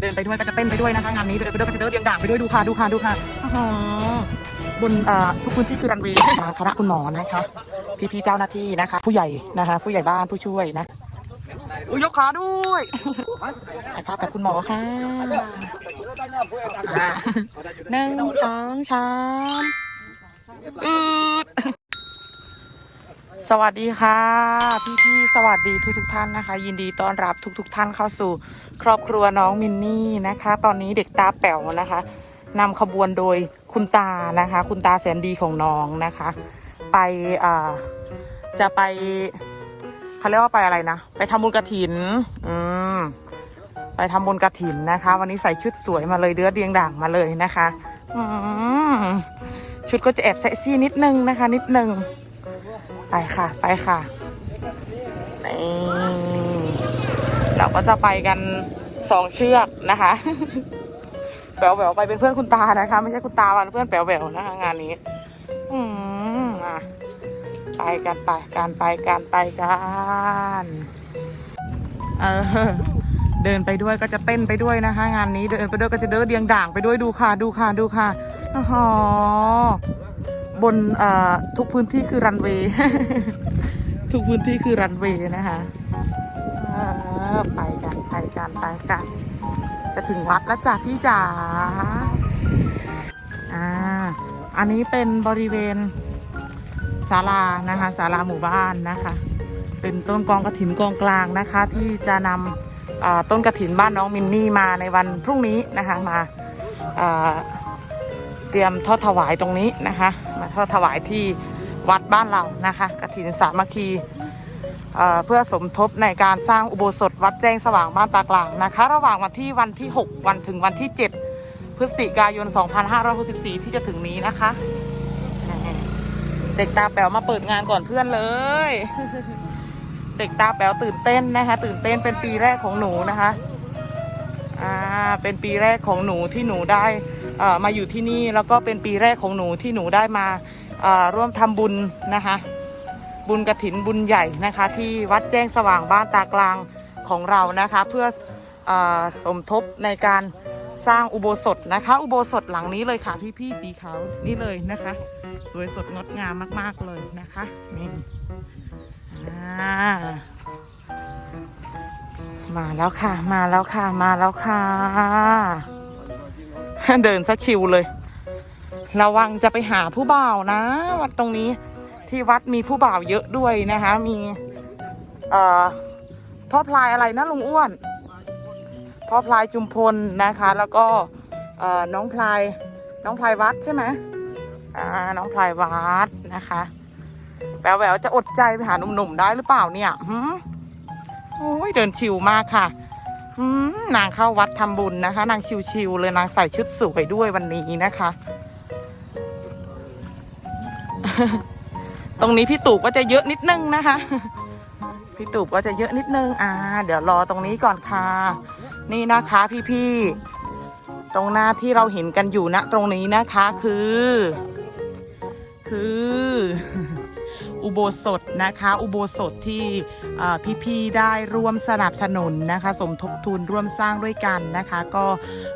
เดินไปด้วยก็จะเต้นไปด้วยนะคะงานนี้เดินไปด้วยก็จะเดินเรียงด่างไปด้วยดูค่ะดูค่ะดูค่ะอ๋อบนทุกพื้นที่คือรันเวย์ทางคณะคุณหมอนะคะพี่ๆเจ้าหน้าที่นะคะ ผู้ใหญ่นะคะ ผู้ใหญ่บ้านผู้ช่วยนะอุ้ยยกขาด้วยถ่ายภาพกับคุณหมอค่ะหนึ่งสองสามอืด สวัสดีค่ะ พี่ๆสวัสดีทุกๆท่านนะคะ ยินดีต้อนรับทุกๆท่านเข้าสู่ ครอบครัวน้องมินนี่นะคะ ตอนนี้เด็กตาแป๋วนะคะนำขบวนโดยคุณตานะคะ คุณตาแสนดีของน้องนะคะ ไปอ่าจะไปเขาเรียกว่าไปอะไรนะ ไปทำบุญกระถิน อืมไปทำบุญกระถินนะคะ วันนี้ใส่ชุดสวยมาเลยเดือดเรียงด่างมาเลยนะคะ อืมชุดก็จะแอบเซ็กซี่นิดนึงนะคะ นิดนึง ไปค่ะ ไปค่ะนี่เราก็จะไปกันสองเชือกนะคะแป๋วแหววไปเป็นเพื่อนคุณตานะคะ ไม่ใช่คุณตาวันเพื่อนแป๋วแหววนะคะงานนี้ อืมอะไปกันไปการไปการไปกันเออเดินไปด้วยก็จะเต้นไปด้วยนะคะ งานนี้เดินไปด้วยก็จะเดินเดียงด่างไปด้วยดูค่ะ ดูค่ะดูค่ะอ๋อ บนทุกพื้นที่คือรันเวย์ทุกพื้นที่คือรันเวย์นะคะไปกันไปกันไปกันจะถึงวัดแล้วจ้ะพี่จ๋าอ่าอันนี้เป็นบริเวณศาลานะคะศาลาหมู่บ้านนะคะ เป็นต้นกองกระถินกองกลางนะคะ ที่จะนำต้นกระถินบ้านน้องมินนี่มาในวันพรุ่งนี้นะคะมาเตรียมทอดถวายตรงนี้นะคะ มาทอดถวายที่วัดบ้านเรานะคะกระถินสามัคคีเพื่อสมทบในการสร้างอุโบสถวัดแจ้งสว่างบ้านตากลางนะคะ ระหว่างวันที่วันที่ 6 วันถึงวันที่ 7 พฤศจิกายน 2564 ที่จะถึงนี้นะคะ เด็กตาแป๋วมาเปิดงานก่อนเพื่อนเลย เด็กตาแป๋วตื่นเต้นนะคะ ตื่นเต้นเป็นปีแรกของหนูนะคะ อ่า เป็นปีแรกของหนูที่หนูได้ มาอยู่ที่นี่แล้วก็เป็นปีแรกของหนูที่หนูได้มาร่วมทำบุญนะคะ บุญกระถินบุญใหญ่นะคะ ที่วัดแจ้งสว่างบ้านตากลางของเรานะคะ เพื่อออสมทบในการสร้างอุโบสถนะคะ อุโบสถหลังนี้เลยค่ะพี่ๆสีขาวนี่เลยนะคะ สวยสดงดงามมาก ๆเลยนะคะนี่มาแล้วค่ะ มาแล้วค่ะ มาแล้วค่ะ เดินซะชิวเลย ระวังจะไปหาผู้บ่าวนะ วัดตรงนี้ที่วัดมีผู้บ่าวเยอะด้วยนะคะ มี เอ่อพ่อพลายอะไรนะลุงอ้วนพ่อพลายจุมพลนะคะ แล้วก็เอ่อน้องพลายน้องพลายวัดใช่ไหมอ่าน้องพลายวัดนะคะแววแววจะอดใจไปหาหนุ่มๆได้หรือเปล่าเนี่ยโอ้ยเดินชิวมากค่ะ นางเข้าวัดทำบุญนะคะ นางชิวๆเลยนางใส่ชุดสวยด้วยวันนี้นะคะ ตรงนี้พี่ตู่ก็จะเยอะนิดนึงนะคะ พี่ตู่ก็จะเยอะนิดนึง อ่า เดี๋ยวรอตรงนี้ก่อนค่ะ นี่นะคะพี่ๆ ตรงหน้าที่เราเห็นกันอยู่นะตรงนี้นะคะคือ คือ อุโบสถนะคะ อุโบสถที่พี่ๆได้ร่วมสนับสนุนนะคะ สมทบทุนร่วมสร้างด้วยกันนะคะ ก็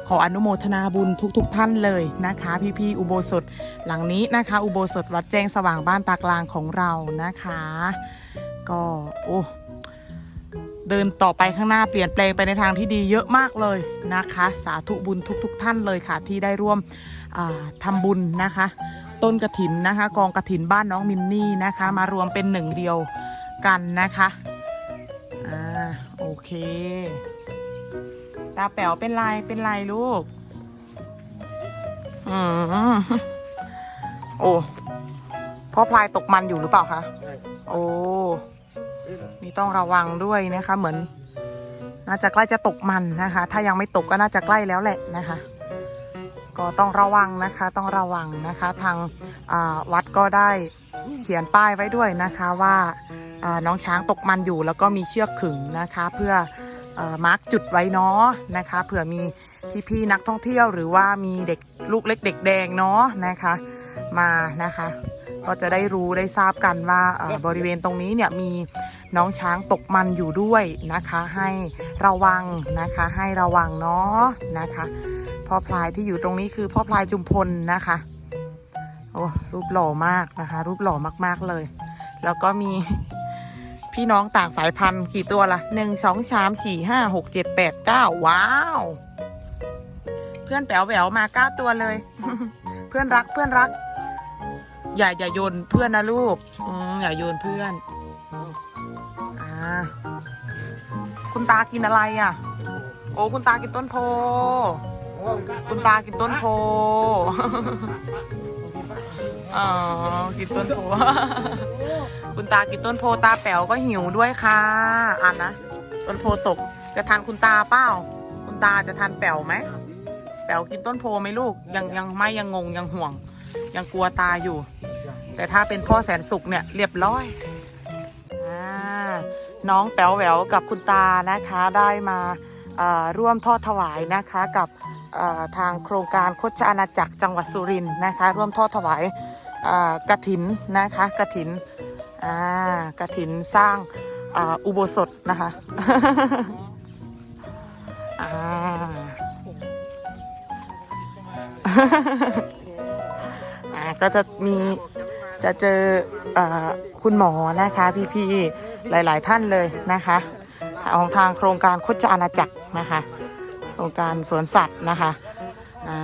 ขออนุโมทนาบุญทุกๆทท่านเลยนะคะ พี่ๆอุโบสถหลังนี้นะคะ อุโบสถวัดแจ้งสว่างบ้านตากลางของเรานะคะ ก็โอ้เดินต่อไปข้างหน้าเปลี่ยนแปลงไปในทางที่ดีเยอะมากเลยนะคะ สาธุบุญทุกๆท่านเลยค่ะที่ได้ร่วมอ่าทำบุญนะคะ ต้นกระถินนะคะ กองกระถินบ้านน้องมินนี่นะคะ มารวมเป็นหนึ่งเดียวกันนะคะอ่าโอเค ตาแป๋วเป็นไรเป็นไรลูกอืมโอ้พ่อพลายตกมันอยู่หรือเปล่าคะโอ้นี่ต้องระวังด้วยนะคะ เหมือน น่าจะใกล้จะตกมันนะคะ ถ้ายังไม่ตกก็น่าจะใกล้แล้วแหละนะคะ ก็ต้องระวังนะคะต้องระวังนะคะทางอ่าวัดก็ได้เขียนป้ายไว้ด้วยนะคะว่าอ่าน้องช้างตกมันอยู่แล้วก็มีเชือกขึงนะคะ เพื่อเออมาร์กจุดไว้เนาะนะคะเผื่อมีพี่ๆนักท่องเที่ยวหรือว่ามีเด็กลูกเล็กเด็กแดงเนาะนะคะมานะคะ ก็จะได้รู้ได้ทราบกันว่าเอ่อบริเวณตรงนี้เนี่ยมีน้องช้างตกมันอยู่ด้วยนะคะ ให้ระวังนะคะให้ระวังเนาะนะคะ พ่อพลายที่อยู่ตรงนี้คือพ่อพลายจุมพลนะคะ โอ้รูปหล่อมากนะคะ รูปหล่อมากๆเลย แล้วก็มีพี่น้องต่างสายพันธุ์กี่ตัวละหนึ่งสองสามสี่ห้าหกเจ็ดแปดเก้าว้าว เพื่อนแป๋วแหววมาเก้าตัวเลย เพื่อนรักเพื่อนรัก อย่าอย่าโยนเพื่อนนะลูกอืมอย่าโยนเพื่อนอ่าคุณตากินอะไรอะ โอ้คุณตากินต้นโพ คุณตากินต้นโพอ๋อกินต้นโพคุณตากินต้นโพตาแป๋วก็หิวด้วยค่ะอ่านนะต้นโพตกจะทานคุณตาเปล่า คุณตาจะทานแป๋วไหมแป๋วกินต้นโพไหมลูกยังยังไม่ยังงงยังห่วง ยังกลัวตาอยู่ แต่ถ้าเป็นพ่อแสนสุขเนี่ยเรียบร้อยอ่าน้องแป๋วแหววกับคุณตานะคะได้มาเอ่อร่วมทอดถวายนะคะกับเอ่อ ทางโครงการโคชอาณาจักรจังหวัดสุรินทร์นะคะ ร่วมทอดถวายกระถินนะคะกระถินกระถินสร้างอ,าอุโบสถนะคะก็จะมีจะเจออคุณหมอนะคะพี่ๆหลาย ๆ ท่านเลยนะคะ ของทางโครงการโคจอาณาจักรนะคะ โครงการสวนสัตว์นะคะอ่า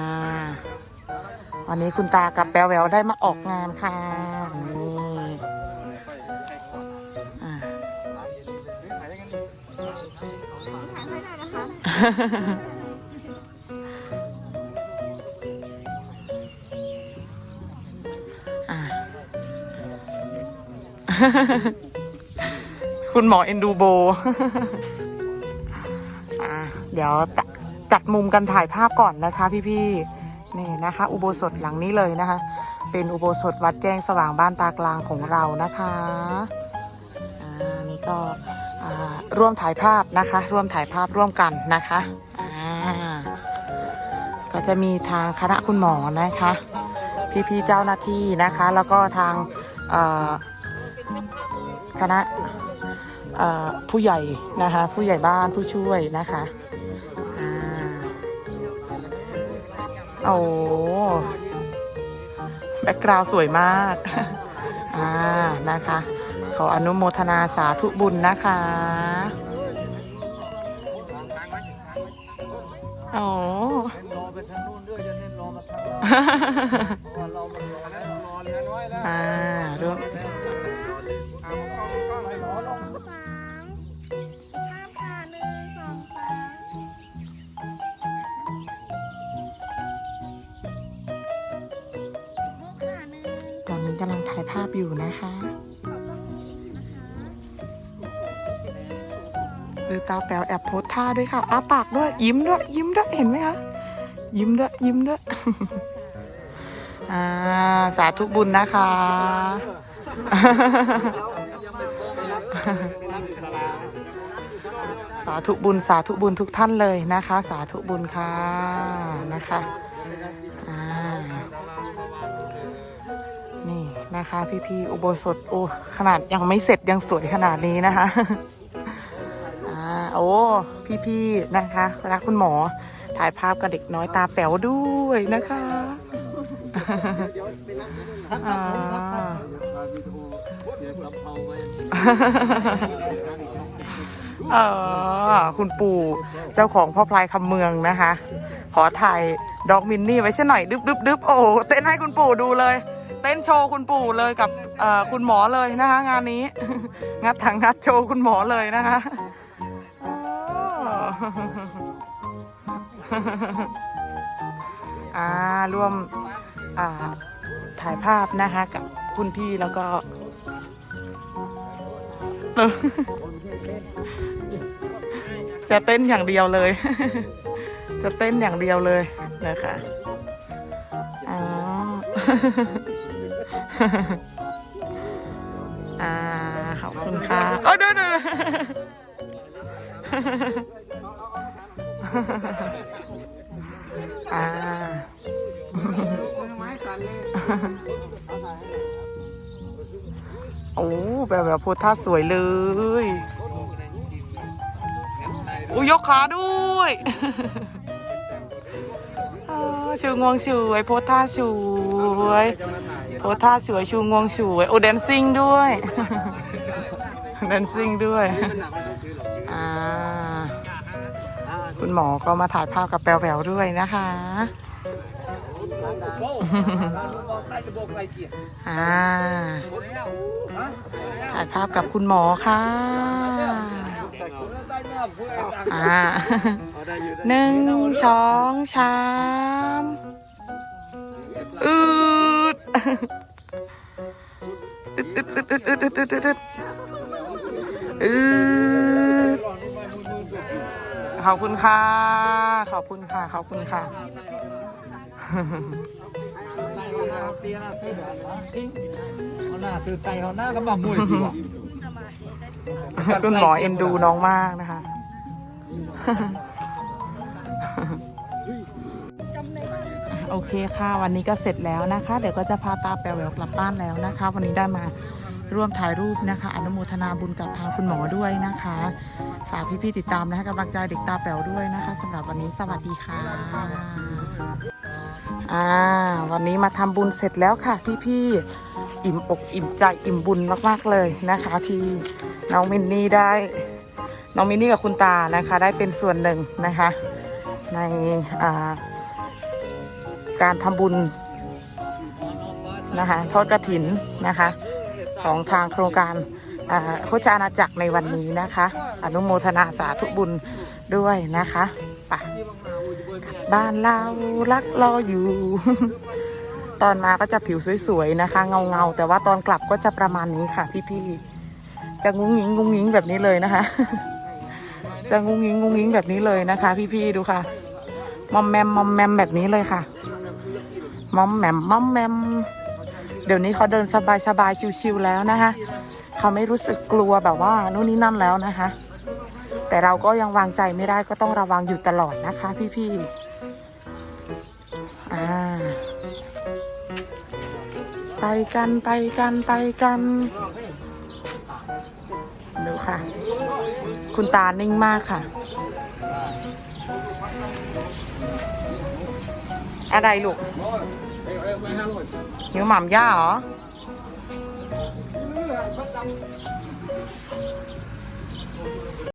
วันนี้คุณตากับแปวแววได้มาออกงานค่ะนี่อ่าอ่าคุณหมอเอ็นดูโบ อ่าเดี๋ยวต จัดมุมกันถ่ายภาพก่อนนะคะ พี่ๆนี่นะคะ อุโบสถหลังนี้เลยนะคะ เป็นอุโบสถวัดแจ้งสว่างบ้านตากลางของเรานะคะอ่านี่ก็ร่วมถ่ายภาพนะคะ ร่วมถ่ายภาพร่วมกันนะคะอ่าก็จะมีทางคณะคุณหมอนะคะ พี่ๆเจ้าหน้าที่นะคะ แล้วก็ทางคณะผู้ใหญ่นะคะ ผู้ใหญ่บ้านผู้ช่วยนะคะ โอ้แบ็กกราวสวยมาก อ่า นะคะ ขออนุโมทนาสาธุบุญนะคะโอ้อไปทางนู้นด้วยจะเน้นรอมาทางนี้เพราะว่าเรามั กำลังถ่ายภาพอยู่นะคะหรือตาแป๋วแอบโพสท่าด้วยค่ะอ้าปากด้วย ยิ้มด้วย ยิ้มด้วย เห็นไหมคะ ยิ้มด้วย ยิ้มด้วย อ่า สาธุบุญนะคะสาธุบุญสาธุบุญทุกท่านเลยนะคะ สาธุบุญค่ะนะคะ นะคะ พี่ๆอุโบสถโอ้ขนาดยังไม่เสร็จยังสวยขนาดนี้นะคะอ่าโอ้พี่ๆนะคะรักคุณหมอถ่ายภาพกับเด็กน้อยตาแป๋วด้วยนะคะอ่าเออคุณปู่เจ้าของพ่อพลายคำเมืองนะคะ ขอถ่ายดอกมินนี่ไว้ช่หน่อยดึบดึบดึบโอ้เต้นให้คุณปู่ดูเลย ต้นโชว์คุณปู่เลยกับคุณหมอเลยนะคะงานนี้ งัดถังงัดโชว์คุณหมอเลยนะคะอ๋ออ่าร่วมอ่าถ่ายภาพนะคะกับคุณพี่แล้วก็จะเต้นอย่างเดียวเลย จะเต้นอย่างเดียวเลยนะคะอ๋อ อ่าขอบคุณค่ะเอ้เดี๋ยวเดี๋ยวเดี๋ยวอ่าโอ้แบบแบบโพสท่าสวยเลยอุ้ยยกขาด้วยเออชูงวงสวยโพสท่าสวย โพท่าสวยชูงวงสวย โอ้แดนซิ่งด้วย แดนซิ่งด้วย อ่า คุณหมอก็มาถ่ายภาพกับแปลวแววด้วยนะคะ อ่า ถ่ายภาพกับคุณหมอค่ะ อ่าหนึ่งสองสามอืด อึดอึดอึดอึดอึดอึดอึดอึดอืดขอบคุณค่ะ ขอบคุณค่ะ ขอบคุณค่ะเอาหน้าตื่นใจเอาหน้าก็มามุ้ยดีกว่าคุณหมอเอ็นดูน้องมากนะคะ อเคค่ะ วันนี้ก็เสร็จแล้วนะคะ เดี๋ยวก็จะพาตาแปลวแววกลับบ้านแล้วนะคะ วันนี้ได้มาร่วมถ่ายรูปนะคะ อนุโมทนาบุญกับทางคุณหมอด้วยนะคะ ฝากพี่ๆติดตามนะคะกำลังใจเด็กตาแป๋วด้วยนะคะสำหรับวันนี้สวัสดีค่ะอ่าวันนี้มาทำบุญเสร็จแล้วค่ะ พี่ๆอิ่มอกอิ่มใจอิ่มบุญมากๆเลยนะคะ ที่น้องมินนี่ได้ น้องมินนี่กับคุณตานะคะ ได้เป็นส่วนหนึ่งนะคะ ในอ่า การทำบุญนะคะทอดกระถินนะคะ ของทางโครงการโคจาอาณาจักรในวันนี้นะคะ อนุโมทนาสาธุบุญด้วยนะคะไปบ้านเรารักรออยู่ ตอนมาก็จะผิวสวยๆนะคะ เงาๆ แต่ว่าตอนกลับก็จะประมาณนี้ค่ะ พี่ๆจะงุ้งงิงงุ้งงิงแบบนี้เลยนะคะ จะงุ้งงิงงุ้งงิงแบบนี้เลยนะคะ พี่ๆดูค่ะ มอมแมมมอมแมมแบบนี้เลยค่ะ มอมแมมมอมแมมเดี๋ยวนี้เขาเดินสบายสบายๆชิวๆแล้วนะคะเขาไม่รู้สึกกลัวแบบว่านู่นนี่นั่นแล้วนะคะ แต่เราก็ยังวางใจไม่ได้ก็ต้องระวังอยู่ตลอดนะคะ พี่ๆอ่าไปกันไปกันไปกันดูค่ะ คุณตานิ่งมากค่ะ อะไรลูก หิวหม่ำย่าเหรอ